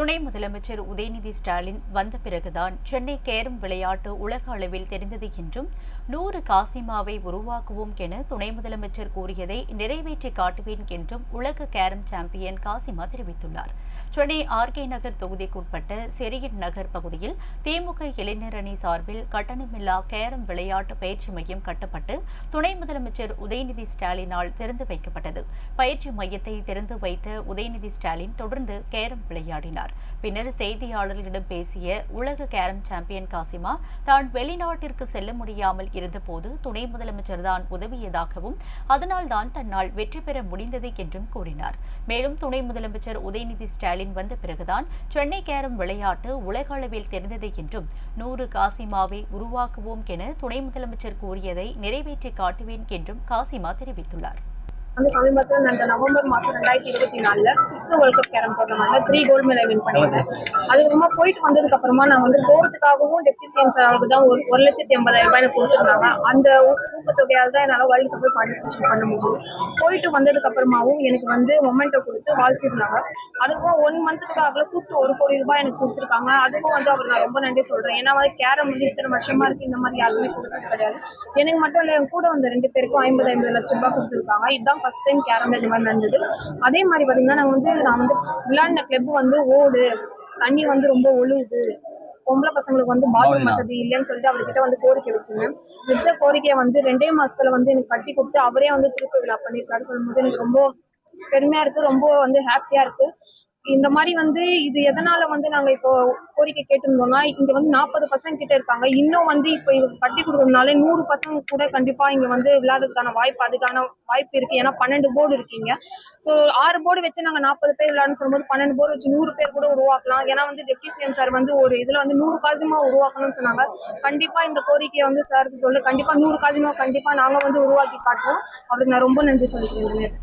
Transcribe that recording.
துணை முதலமைச்சர் உதயநிதி ஸ்டாலின் வந்த பிறகுதான் சென்னை கேரம் விளையாட்டு உலக அளவில் தெரிந்தது என்றும் நூறு காசிமாவை உருவாக்குவோம் என துணை முதலமைச்சர் கூறியதை நிறைவேற்றி காட்டுவேன் என்றும் உலக கேரம் சாம்பியன் காசிமா தெரிவித்துள்ளார். சென்னை ஆர்கே நகர் தொகுதிக்குட்பட்ட செரியன் நகர் பகுதியில் திமுக இளைஞர் அணி சார்பில் கட்டணமில்லா கேரம் விளையாட்டு பயிற்சி மையம் கட்டப்பட்டு துணை முதலமைச்சர் உதயநிதி ஸ்டாலினால் திறந்து வைக்கப்பட்டது. பயிற்சி மையத்தை திறந்து வைத்த உதயநிதி ஸ்டாலின் தொடர்ந்து கேரம் விளையாடினார். பின்னர் செய்தியாளர்களிடம் பேசிய உலக கேரம் சாம்பியன் காசிமா தான் வெளிநாட்டிற்கு செல்ல முடியாமல் இருந்தபோது துணை முதலமைச்சர் தான் உதவியதாகவும் அதனால் தான் தன்னால் வெற்றி பெற முடிந்தது என்றும் கூறினார். மேலும் துணை முதலமைச்சர் உதயநிதி ஸ்டாலின் வந்த பிறகுதான் சென்னை கேரம் விளையாட்டு உலக அளவில் தெரிந்தது என்றும் நூறு காசிமாவை உருவாக்குவோம் என துணை முதலமைச்சர் கூறியதை நிறைவேற்றி காட்டுவேன் என்றும் காசிமா தெரிவித்துள்ளார். வந்து சமீபத்தில் அந்த நவம்பர் மாசம் ரெண்டாயிரத்தி இருபத்தி நாலுல சிக்ஸ்த் வேர்ல்ட் கப் கேரம் போடுறதுனால த்ரீ கோல்டு மெடல் வின் பண்ணியிருந்தேன் அதுக்கப்புறமா போயிட்டு வந்ததுக்கு அப்புறமா நான் வந்து போறதுக்காகவும் சிஎம் சாருக்கு தான் ஒரு ஒரு லட்சத்தி எண்பதாயிரம் ரூபாய் எனக்கு கொடுத்துருந்தாங்க. அந்த ஊக்கத்தொகையால் தான் என்னால் வேர்ல்டு கப்பில் பார்ட்டிசிபேஷன் பண்ண முடியும் போயிட்டு வந்ததுக்கு அப்புறமாவும் எனக்கு வந்து மொமெண்ட்டை கொடுத்து வாழ்த்திருந்தாங்க. அதுக்கும் ஒன் மந்த்துக்கு ஆகல கூப்பிட்டு ஒரு கோடி ரூபாய் எனக்கு கொடுத்துருக்காங்க. அதுக்கும் வந்து அவர் நான் ரொம்ப நன்றி சொல்றேன். ஏன்னா வந்து கேரம் வந்து இத்தனை வருஷமா இருக்கு. இந்த மாதிரி யாருமே கொடுத்தது கிடையாது. எனக்கு மட்டும் இல்லை என் கூட வந்த ரெண்டு பேருக்கும் ஐம்பது ஐம்பது லட்சம் ரூபாய் கொடுத்துருக்காங்க. இதுதான் ஃபர்ஸ்ட் டைம் கேரம்ல இந்த மாதிரி நடந்தது. அதே மாதிரி பாத்தீங்கன்னா நான் வந்து நான் வந்து விளையாடின கிளப் வந்து ஓடு. தண்ணி வந்து ரொம்ப ஒழுகுது. பொம்பளை பசங்களுக்கு வந்து பாத்ரூம் வசதி இல்லைன்னு சொல்லிட்டு அவர்கிட்ட வந்து கோரிக்கை வச்சிருந்தேன். வச்ச கோரிக்கையை வந்து ரெண்டே மாசத்துல வந்து எனக்கு கட்டி கொடுத்து அவரே வந்து திருப்பி விழா பண்ணியிருக்காரு சொல்லும்போது எனக்கு ரொம்ப பெருமையா இருக்கு. ரொம்ப வந்து ஹாப்பியா இருக்கு. இந்த மாதிரி வந்து இது எதனால வந்து நாங்க இப்போ கோரிக்கை கேட்டிருந்தோம்னா இங்க வந்து நாற்பது பசங்க கிட்ட இருக்காங்க. இன்னும் வந்து இப்போ இது கட்டி கொடுக்கறதுனால நூறு பசங்க கூட கண்டிப்பா இங்க வந்து விளையாடுறதுக்கான வாய்ப்பு அதுக்கான வாய்ப்பு இருக்கு. ஏன்னா பன்னெண்டு போர்டு இருக்கீங்க. ஸோ ஆறு போர்டு வச்சு நாங்க நாற்பது பேர் விளையாடணும் சொல்லும்போது பன்னெண்டு போர்டு வச்சு நூறு பேர் கூட உருவாக்கலாம். ஏன்னா வந்து டெப்டி சிஎம் சார் வந்து ஒரு இதுல வந்து நூறு காசிமா உருவாக்கணும்னு சொன்னாங்க. கண்டிப்பா இந்த கோரிக்கையை வந்து சாருக்கு சொல்லு. கண்டிப்பா நூறு காசிமா கண்டிப்பா நாங்க வந்து உருவாக்கி காட்டுவோம். அவருக்கு நான் ரொம்ப நன்றி சொல்லிக்கிறேன்.